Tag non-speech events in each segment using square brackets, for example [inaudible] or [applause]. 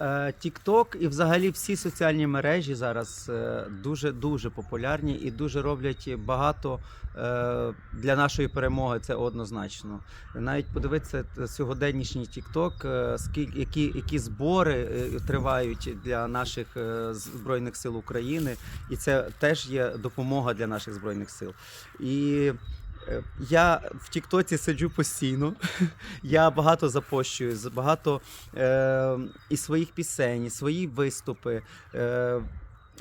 TikTok і взагалі всі соціальні мережі зараз дуже дуже популярні і дуже роблять багато е, для нашої перемоги. Це однозначно. Навіть подивитися сьогоденнішній е, скільки які, які збори е, тривають для наших е, збройних сил України, і це теж є допомога для наших збройних сил. І е, я в Тіктоці сиджу постійно. [laughs] Я багато запощую, багато е, і своїх пісень, і свої виступи. Е,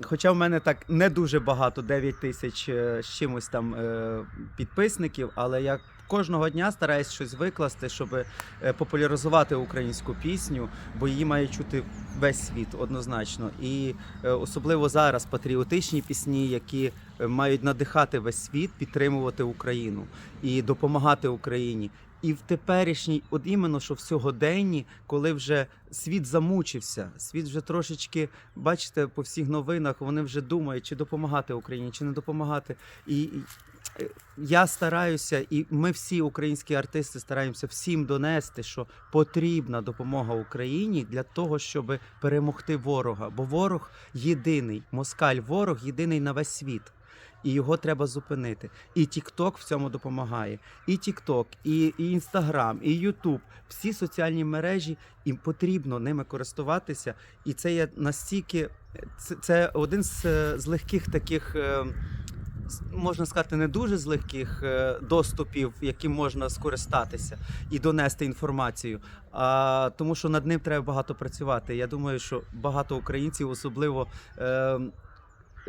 Хоча в мене так не дуже багато, 9 тисяч е, з чимось там е, підписників, але я кожного дня стараюсь щось викласти, щоб е, популяризувати українську пісню, бо її має чути весь світ однозначно. І е, особливо зараз патріотичні пісні, які е, мають надихати весь світ, підтримувати Україну і допомагати Україні. І в теперішній, от іменно що в сьогоденні, коли вже світ замучився, світ вже трошечки, бачите, по всіх новинах вони вже думають, чи допомагати Україні, чи не допомагати. І, я стараюся, і ми всі українські артисти стараємося всім донести, що потрібна допомога Україні для того, щоб перемогти ворога. Бо ворог єдиний, москаль, ворог єдиний на весь світ. І його треба зупинити. І TikTok в цьому допомагає. І TikTok, і, і Instagram, і YouTube, всі соціальні мережі, їм потрібно ними користуватися. І це є настільки, це, це один з, е, з легких таких. Можна сказати, не дуже з легких е, доступів, яким можна скористатися і донести інформацію. А тому, що над ним треба багато працювати. Я думаю, що багато українців, особливо е, е,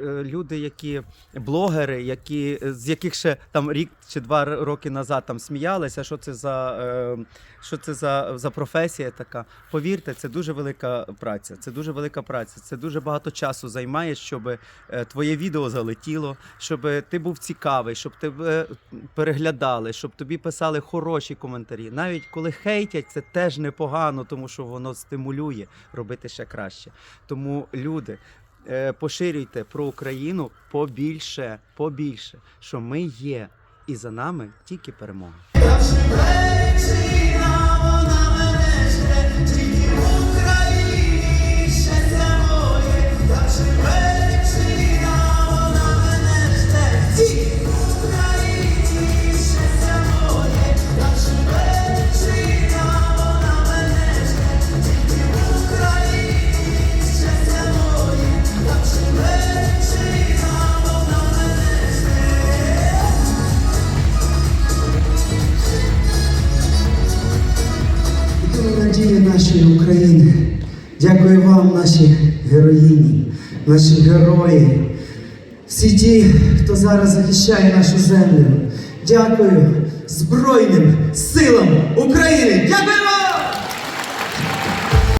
люди, які блогери, які з яких ще там рік чи два роки назад там сміялися, що це за е, що це за, за професія така. Повірте, це дуже велика праця. Це дуже велика праця. Це дуже багато часу займає, щоб е, твоє відео залетіло, щоб ти був цікавий, щоб тебе переглядали, щоб тобі писали хороші коментарі. Навіть коли хейтять, це теж непогано, тому що воно стимулює робити ще краще. Тому люди. Е, Поширюйте про Україну побільше, побільше, що ми є, і за нами тільки перемога. Єдина надія нашої України. Дякую вам, наші героїні, наші герої, всі ті, хто зараз захищає нашу землю. Дякую Збройним силам України. Дякую вам!